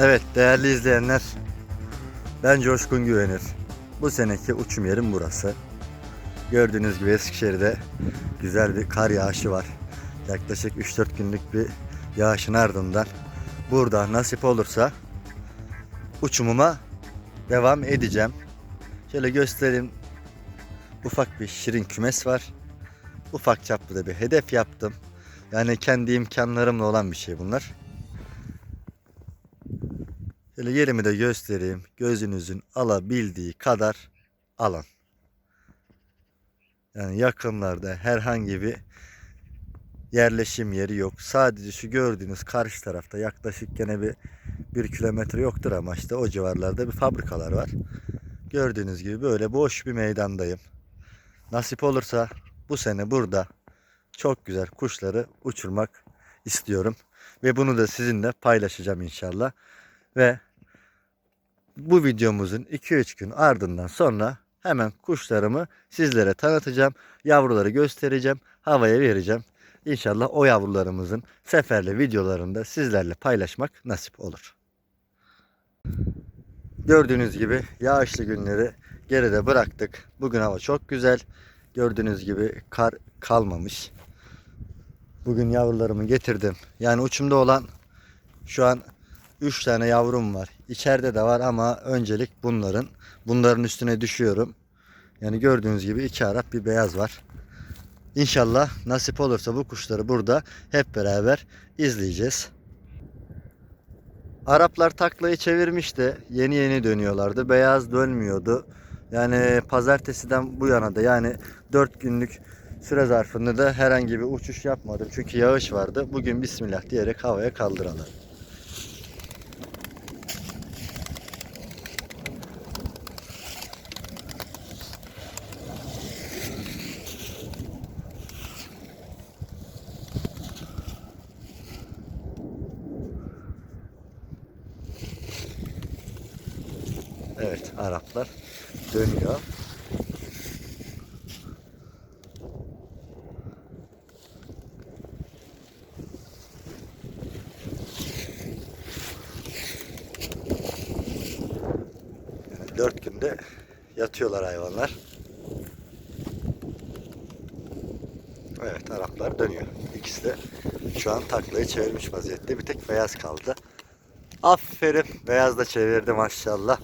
Evet değerli izleyenler. Ben Coşkun Güvenir. Bu seneki uçum yerim burası. Gördüğünüz gibi Eskişehir'de güzel bir kar yağışı var. Yaklaşık 3-4 günlük bir yağışın ardından burada nasip olursa uçumuma devam edeceğim. Şöyle göstereyim. Ufak bir şirin kümes var. Ufak çaplı da bir hedef yaptım. Yani kendi imkanlarımla olan bir şey bunlar. Şöyle yerimi de göstereyim. Gözünüzün alabildiği kadar alın. Yani yakınlarda herhangi bir yerleşim yeri yok. Sadece şu gördüğünüz karşı tarafta yaklaşık gene bir bir kilometre yoktur ama işte o civarlarda bir fabrikalar var. Gördüğünüz gibi böyle boş bir meydandayım. Nasip olursa bu sene burada çok güzel kuşları uçurmak istiyorum. Ve bunu da sizinle paylaşacağım inşallah. Ve bu videomuzun 2-3 gün ardından sonra hemen kuşlarımı sizlere tanıtacağım. Yavruları göstereceğim. Havaya vereceğim. İnşallah o yavrularımızın seferli videolarında sizlerle paylaşmak nasip olur. Gördüğünüz gibi yağışlı günleri geride bıraktık. Bugün hava çok güzel. Gördüğünüz gibi kar kalmamış. Bugün yavrularımı getirdim. Yani uçumda olan şu an 3 tane yavrum var. İçeride de var ama öncelik bunların. Bunların üstüne düşüyorum. Yani gördüğünüz gibi iki Arap bir beyaz var. İnşallah nasip olursa bu kuşları burada hep beraber izleyeceğiz. Araplar taklayı çevirmişti. Yeni yeni dönüyorlardı. Beyaz dönmüyordu. Yani pazartesiden bu yana da yani 4 günlük süre zarfında da herhangi bir uçuş yapmadım. Çünkü yağış vardı. Bugün bismillah diyerek havaya kaldıralım. Evet Araplar dönüyor. Yani dört günde yatıyorlar hayvanlar. Evet Araplar dönüyor. İkisi de şu an taklayı çevirmiş vaziyette. Bir tek beyaz kaldı. Aferin. Beyaz da çevirdi maşallah.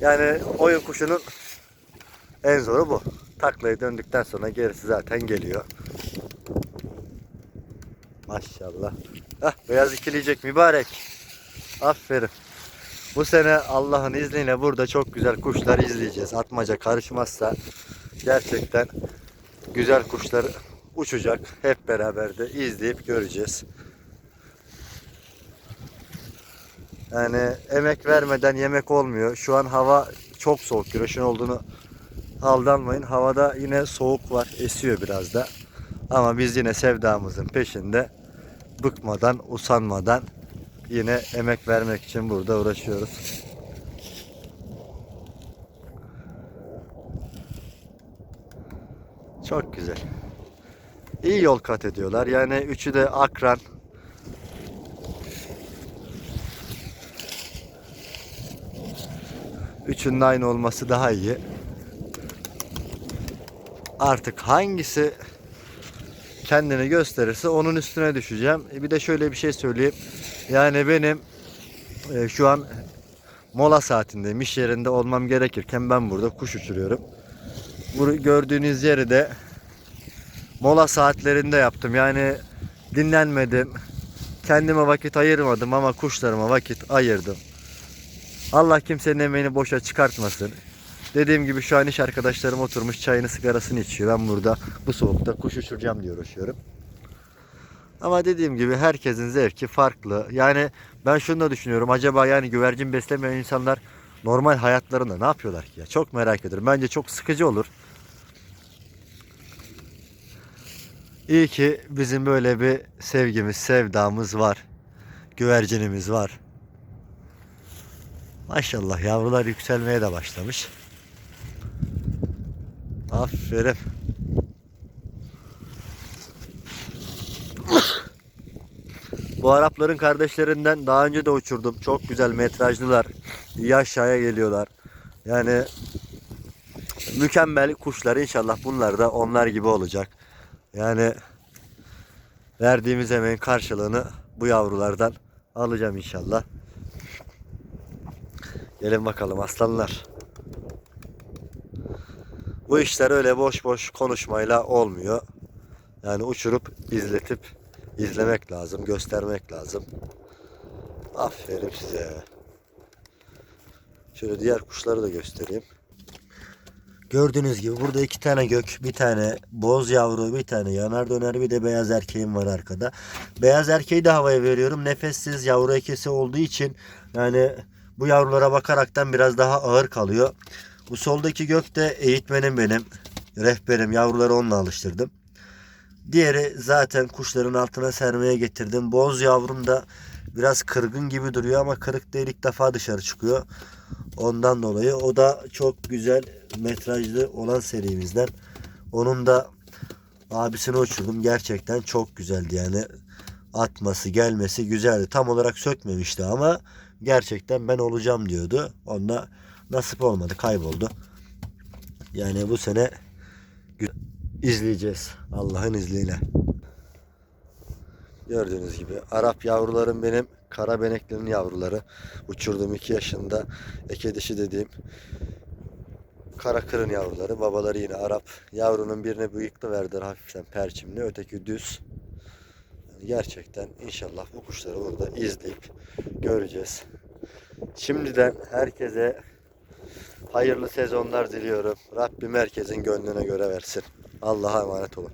Yani oyun kuşunun en zoru bu. Taklayı döndükten sonra gerisi zaten geliyor. Maşallah. Hah, beyaz ikileyecek mübarek. Aferin. Bu sene Allah'ın izniyle burada çok güzel kuşlar izleyeceğiz. Atmaca karışmazsa gerçekten güzel kuşlar uçacak. Hep beraber de izleyip göreceğiz. Yani emek vermeden yemek olmuyor. Şu an hava çok soğuk. Güneşin olduğunu aldanmayın. Havada yine soğuk var. Esiyor biraz da. Ama biz yine sevdamızın peşinde bıkmadan, usanmadan yine emek vermek için burada uğraşıyoruz. Çok güzel. İyi yol kat ediyorlar. Yani üçü de akran. Üçünün aynı olması daha iyi. Artık hangisi kendini gösterirse onun üstüne düşeceğim. E, Bir de şöyle bir şey söyleyeyim. Yani benim e, şu an mola saatindeyim. İş yerinde olmam gerekirken ben burada kuş uçuruyorum. Bu gördüğünüz yeri de mola saatlerinde yaptım. Yani dinlenmedim. Kendime vakit ayırmadım ama kuşlarıma vakit ayırdım. Allah kimsenin emeğini boşa çıkartmasın. Dediğim gibi şu an iş arkadaşlarım oturmuş çayını sigarasını içiyor. Ben burada bu soğukta kuş uçuracağım diye uğraşıyorum. Ama dediğim gibi herkesin zevki farklı. Yani ben şunu da düşünüyorum. Acaba yani güvercin beslemeyen insanlar normal hayatlarında ne yapıyorlar ki ya? Çok merak ediyorum. Bence çok sıkıcı olur. İyi ki bizim böyle bir sevgimiz, sevdamız var. Güvercinimiz var. Maşallah yavrular yükselmeye de başlamış. Aferin. Bu Arapların kardeşlerinden daha önce de uçurdum. Çok güzel metrajlılar. İyi aşağıya geliyorlar. Yani mükemmel kuşlar inşallah bunlar da onlar gibi olacak. Yani verdiğimiz emeğin karşılığını bu yavrulardan alacağım inşallah. Gelin bakalım aslanlar. Bu işler öyle boş boş konuşmayla olmuyor. Yani uçurup izletip izlemek lazım, göstermek lazım. Aferin size. Şöyle diğer kuşları da göstereyim. Gördüğünüz gibi burada iki tane gök, bir tane boz yavru, bir tane yanar döner, bir de beyaz erkeğim var arkada. Beyaz erkeği de havaya veriyorum. Nefessiz yavru ekesi olduğu için yani bu yavrulara bakaraktan biraz daha ağır kalıyor. Bu soldaki gök de eğitmenim benim. Rehberim. Yavruları onunla alıştırdım. Diğeri zaten kuşların altına sermeye getirdim. Boz yavrum da biraz kırgın gibi duruyor ama kırık değil ilk defa dışarı çıkıyor. Ondan dolayı o da çok güzel metrajlı olan serimizden. Onun da abisini uçurdum. Gerçekten çok güzeldi yani. Atması gelmesi güzeldi. Tam olarak sökmemişti ama gerçekten ben olacağım diyordu. Onda nasip olmadı kayboldu. Yani bu sene izleyeceğiz Allah'ın izniyle. Gördüğünüz gibi Arap yavrularım benim kara beneklerin yavruları. Uçurdum 2 yaşında eke dişi dediğim kara kırın yavruları. Babaları yine Arap. Yavrunun birine bıyıklı verdiler hafiften perçimli. Öteki düz. Gerçekten inşallah bu kuşları burada izleyip göreceğiz. Şimdiden herkese hayırlı sezonlar diliyorum. Rabbim herkesin gönlüne göre versin. Allah'a emanet olun.